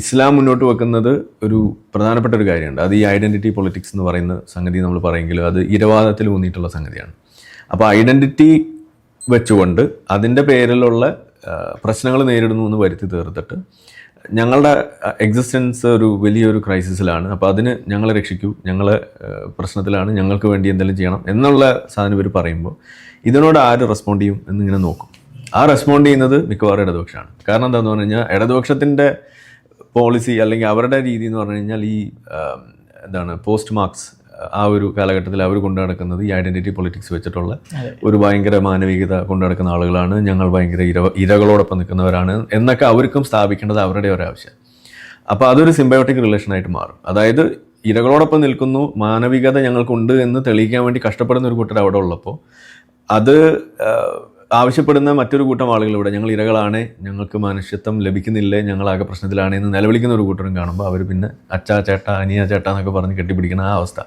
ഇസ്ലാം മുന്നോട്ട് വെക്കുന്നത് ഒരു പ്രധാനപ്പെട്ട ഒരു കാര്യമുണ്ട്. അത് ഈ ഐഡന്റിറ്റി പൊളിറ്റിക്സ് എന്ന് പറയുന്ന സംഗതി നമ്മൾ പറയുമെങ്കിലും അത് ഇരവാദത്തിൽ ഊന്നിയിട്ടുള്ള സംഗതിയാണ്. അപ്പോൾ ഐഡന്റിറ്റി വെച്ചുകൊണ്ട് അതിന്റെ പേരിലുള്ള പ്രശ്നങ്ങൾ നേരിടുന്നു എന്ന് വരുത്തി തീർത്തിട്ട് ഞങ്ങളുടെ എക്സിസ്റ്റൻസ് ഒരു വലിയൊരു ക്രൈസിസിലാണ് അപ്പോൾ അതിന് ഞങ്ങളെ രക്ഷിക്കൂ ഞങ്ങൾ പ്രശ്നത്തിലാണ് ഞങ്ങൾക്ക് വേണ്ടി എന്തെങ്കിലും ചെയ്യണം എന്നുള്ള സാധനം ഇവർ പറയുമ്പോൾ ഇതിനോട് ആര് റെസ്പോണ്ട് ചെയ്യും എന്നിങ്ങനെ നോക്കും. ആ റെസ്പോണ്ട് ചെയ്യുന്നത് മിക്കവാറും ഇടതുപക്ഷമാണ്. കാരണം എന്താണെന്ന് പറഞ്ഞു കഴിഞ്ഞാൽ ഇടതുപക്ഷത്തിന്റെ പോളിസി അല്ലെങ്കിൽ അവരുടെ രീതി എന്ന് പറഞ്ഞു കഴിഞ്ഞാൽ ഈ എന്താണ് പോസ്റ്റ് മാർക്സ് ആ ഒരു കാലഘട്ടത്തിൽ അവർ കൊണ്ടു നടക്കുന്നത് ഈ ഐഡന്റിറ്റി പൊളിറ്റിക്സ് വെച്ചിട്ടുള്ള ഒരു ഭയങ്കര മാനവികത കൊണ്ടു നടക്കുന്ന ആളുകളാണ്. ഞങ്ങൾ ഭയങ്കര ഇര ഇരകളോടൊപ്പം നിൽക്കുന്നവരാണ് എന്നൊക്കെ അവർക്കും സ്ഥാപിക്കേണ്ടത് അവരുടെ ഒരാവശ്യം. അപ്പോൾ അതൊരു സിംബയോട്ടിക് റിലേഷനായിട്ട് മാറും. അതായത് ഇരകളോടൊപ്പം നിൽക്കുന്നു മാനവികത ഞങ്ങൾക്കുണ്ട് എന്ന് തെളിയിക്കാൻ വേണ്ടി കഷ്ടപ്പെടുന്ന ഒരു കൂട്ടർ അവിടെ ഉള്ളപ്പോൾ അത് ആവശ്യപ്പെടുന്ന മറ്റൊരു കൂട്ടം ആളുകൾ ഇവിടെ ഞങ്ങൾ ഇരകളാണ്. ഞങ്ങൾക്ക് മനുഷ്യത്വം ലഭിക്കുന്നില്ലേ? ഞങ്ങളാകെ പ്രശ്നത്തിലാണ് എന്ന് നിലവിളിക്കുന്ന ഒരു കൂട്ടരും കാണുമ്പോൾ അവർ പിന്നെ അച്ഛാ ചേട്ട അനിയ ചേട്ട എന്നൊക്കെ പറഞ്ഞ് കെട്ടിപ്പിടിക്കുന്ന ആ അവസ്ഥ.